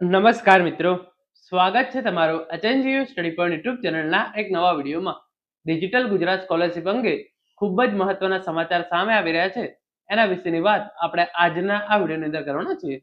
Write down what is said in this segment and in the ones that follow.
નમસ્કાર મિત્રો. સ્વાગત છે તમારું અચેન્જીયુ સ્ટડી પોઈન્ટ યુટ્યુબ ચેનલના એક નવા વિડીયોમાં. ડિજિટલ ગુજરાત સ્કોલરશિપ અંગે ખૂબ જ મહત્વના સમાચાર સામે આવી રહ્યા છે. એના વિશેની વાત આપણે આજના આ વિડીયોની અંદર કરવાના છીએ.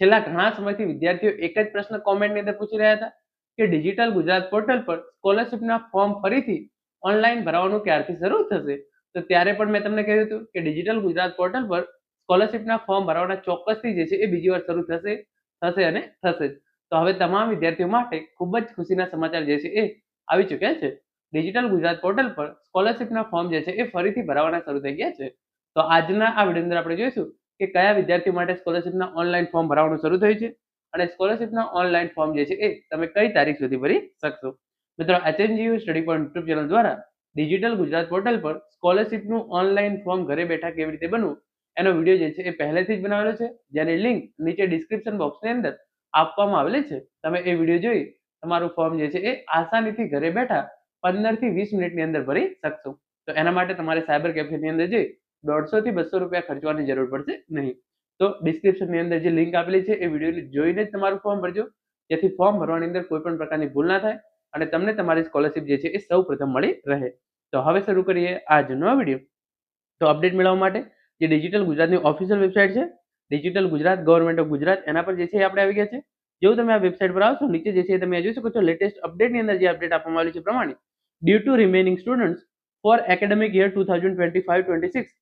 છેલ્લા ઘણા સમયથી વિદ્યાર્થીઓ એક જ પ્રશ્ન કોમેન્ટની અંદર પૂછી રહ્યા હતા કે ડિજિટલ ગુજરાત પોર્ટલ પર સ્કોલરશિપના ફોર્મ ફરીથી ઓનલાઈન ભરવાનું ક્યારથી શરૂ થશે? તો ત્યારે પણ મેં તમને કહ્યું હતું કે ડિજિટલ ગુજરાત પોર્ટલ પર સ્કોલરશિપના ફોર્મ ભરવાના ચોક્કસથી જે છે એ બીજી વાર શરૂ થશે. થશે અને થશે. જ તો હવે તમામ વિદ્યાર્થીઓ માટે ખૂબ જ ખુશીના સમાચાર જે છે એ આવી ચૂક્યા છે. ડિજિટલ ગુજરાત પોર્ટલ પર સ્કોલરશિપના ફોર્મ જે છે એ ફરીથી ભરાવાના શરૂ થઈ ગયા છે. તો આજના આ વીડિયો અંદર આપણે જોઈશું કે કયા વિદ્યાર્થીઓ માટે સ્કોલરશિપના ઓનલાઈન ફોર્મ ભરાવાનું શરૂ થયું છે અને સ્કોલરશિપના ઓનલાઈન ફોર્મ જે છે એ તમે કઈ તારીખ સુધી ભરી શકશો. મિત્રો HNGU study point YouTube channel દ્વારા ડિજિટલ ગુજરાત પોર્ટલ પર સ્કોલરશિપનું ઓનલાઈન ફોર્મ ઘરે બેઠા કેવી રીતે બનવું એનો વીડિયો જે છે એ પહેલેથી જ બનાવેલો છે, જેની લિંક નીચે ડિસ્ક્રિપ્શન બોક્સની અંદર આપવામાં આવેલી છે. તમે એ વીડિયો જોઈ તમારું ફોર્મ જે છે એ આસાનીથી ઘરે બેઠા પંદરથી વીસ મિનિટની અંદર ભરી શકશો. તો એના માટે તમારે સાયબર કેફેની અંદર જઈ દોઢસોથી બસો રૂપિયા ખર્ચવાની જરૂર પડશે નહીં. તો ડિસ્ક્રિપ્શનની અંદર જે લિંક આપેલી છે એ વીડિયો જોઈને જ તમારું ફોર્મ ભરજો. જેથી ફોર્મ ભરવાની અંદર કોઈ પણ પ્રકારની ભૂલ ના થાય અને તમને તમારી સ્કોલરશિપ જે છે એ સૌ પ્રથમ મળી રહે. તો હવે શરૂ કરીએ આજનો વીડિયો. તો અપડેટ મેળવવા માટે જે ડિજિટલ ગુજરાતની ઓફિશિયલ વેબસાઇટ છે digital Gujarat government of Gujarat, એના પર જે છે આપણે આવી ગયા છે. જેવું તમે આ વેબસાઇટ પર આવશો, નીચે જે છે તમે જોઈ શકો છો લેટેસ્ટ અપડેટની અંદર જે અપડેટ આપવામાં આવી છે પ્રમાણે due to remaining students for academic year two thousand twenty five twenty six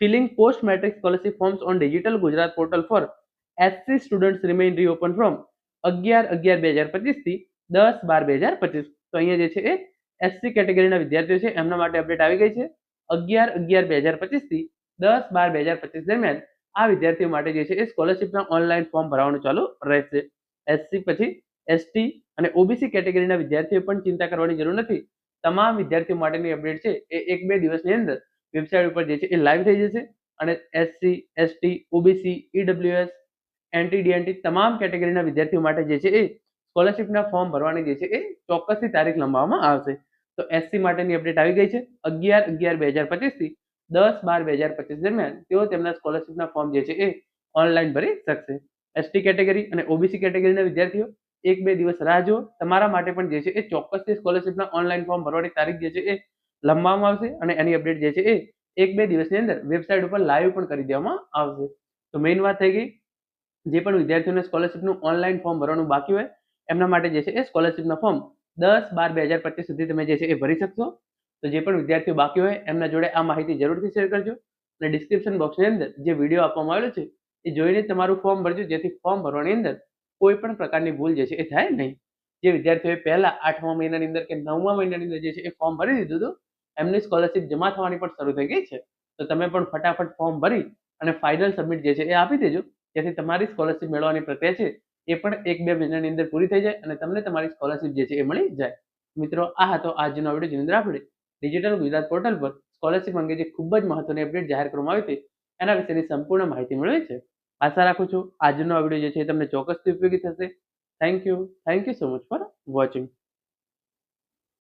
filling post matric scholarship forms on digital Gujarat portal for SC students remain reopen from અગિયાર અગિયાર બે હજાર પચીસથી દસ બાર બે હજાર પચીસ. તો અહીંયા જે છે એ એસસી કેટેગરીના વિદ્યાર્થીઓ છે, એમના માટે અપડેટ આવી ગઈ છે. અગિયાર અગિયાર બે હજાર પચીસથી દસ બાર બે હજાર પચીસ દરમિયાન આ વિદ્યાર્થીઓ માટે જે છે એ સ્કોલરશિપના ઓનલાઈન ફોર્મ ભરવાનું ચાલુ રહેશે. એસસી પછી એસટી અને ઓબીસી કેટેગરીના વિદ્યાર્થીઓ પણ ચિંતા કરવાની જરૂર નથી. તમામ વિદ્યાર્થીઓ માટેની અપડેટ છે એ એક બે દિવસની અંદર વેબસાઇટ ઉપર જે છે એ લાઈવ થઈ જશે અને SC ST OBC EWS NT DNT તમામ કેટેગરીના વિદ્યાર્થીઓ માટે જે છે એ સ્કોલરશિપના ફોર્મ ભરવાની જે છે એ ચોક્કસથી તારીખ લંબાવવામાં આવશે. તો એસસી માટેની અપડેટ આવી ગઈ છે અગિયાર અગિયાર બે હજાર પચીસથી દસ બાર બે હજાર પચીસ દરમિયાન તેઓ તેમના સ્કોલરશિપના ફોર્મ જે છે એ ઓનલાઈન ભરી શકશે. એસટી કેટેગરી અને ઓબીસી કેટેગરીના વિદ્યાર્થીઓ એક બે દિવસ રાહ જુઓ. તમારા માટે પણ જે છે એ ચોક્કસથી સ્કોલરશિપના ઓનલાઈન ફોર્મ ભરવાની તારીખ જે છે એ લંબાવવામાં આવશે અને એની અપડેટ જે છે એ એક બે દિવસની અંદર વેબસાઇટ ઉપર લાઈવ પણ કરી દેવામાં આવશે. તો મેઇન વાત થઈ ગઈ, જે પણ વિદ્યાર્થીઓને સ્કોલરશિપનું ઓનલાઈન ફોર્મ ભરવાનું બાકી હોય, એમના માટે જે છે એ સ્કોલરશિપના ફોર્મ દસ બાર બે હજાર પચીસ સુધી તમે જે છે એ ભરી શકશો. તો જે પણ વિદ્યાર્થીઓ બાકી હોય, એમના જોડે આ માહિતી જરૂરથી શેર કરજો. અને ડિસ્ક્રિપ્શન બોક્સની અંદર જે વીડિયો આપવામાં આવેલો છે, એ જોઈને તમારું ફોર્મ ભરજો, જેથી ફોર્મ ભરવાની અંદર કોઈ પણ પ્રકારની ભૂલ જે છે એ થાય નહીં. જે વિદ્યાર્થીઓએ પહેલા આઠમા મહિનાની અંદર કે નવમા મહિનાની અંદર જે છે એ ફોર્મ ભરી દીધું હતું, એમની સ્કોલરશિપ જમા થવાની પણ શરૂ થઈ ગઈ છે. તો તમે પણ ફટાફટ ફોર્મ ભરી અને ફાઇનલ સબમિટ જે છે એ આપી દેજો, જેથી તમારી સ્કોલરશિપ મેળવવાની પ્રક્રિયા છે એ પણ એક બે મહિનાની અંદર પૂરી થઈ જાય અને તમને તમારી સ્કોલરશિપ જે છે એ મળી જાય. મિત્રો, આ હતો આજનો વીડિયો જેની અંદર આપણે ડિજિટલ ગુજરાત પોર્ટલ પર સ્કોલરશિપ અંગે જે ખૂબ જ મહત્વની અપડેટ જાહેર કરવામાં આવી હતી, એના વિશેની સંપૂર્ણ માહિતી મેળવી છે. આશા રાખું છું આજનો આ વીડિયો જે છે તમને ચોક્કસથી ઉપયોગી થશે. Thank you thank you so much for watching